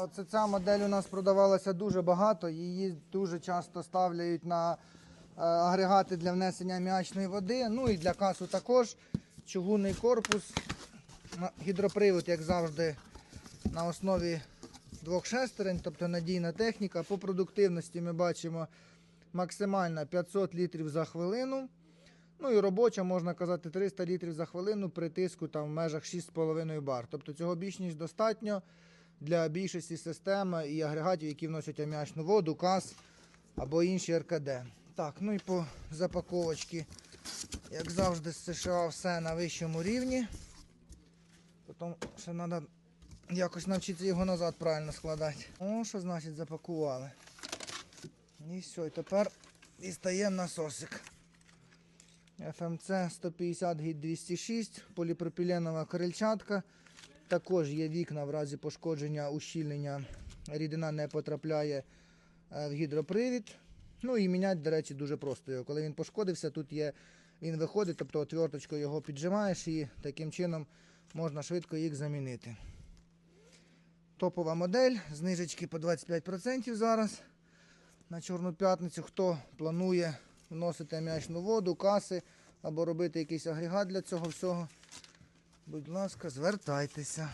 Оце ця модель у нас продавалася дуже багато. Її дуже часто ставляють на е, агрегати для внесення аміачної води. Ну і для касу також. Чугунний корпус, гідропривод, як завжди, на основі двох шестерень, тобто надійна техніка. По продуктивності ми бачимо максимальна 500 літрів за хвилину. Ну і робоча, можна казати, 300 літрів за хвилину при тиску там в межах 6,5 бар. Тобто цього більш достатньо для більшості систем і агрегатів, які вносять аміачну воду, каз або інші РКД. Так, ну і по запаковочці, як завжди, з США все на вищому рівні. Потім ще треба якось навчитися його назад правильно складати. О, що значить запакували. І все, і тепер дістаємо насосик. FMC 150 гід 206, поліпропіленова крильчатка. Також є вікна в разі пошкодження, ущільнення. Рідина не потрапляє е, в гідропривід. Ну і міняти, до речі, дуже просто його. Коли він пошкодився, тут є, він виходить, тобто отверточкою його піджимаєш і таким чином можна швидко їх замінити. Топова модель, знижечки по 25% зараз на Чорну п'ятницю. Хто планує вносити аміачну воду, каси або робити якийсь агрегат для цього всього, будь ласка, звертайтеся.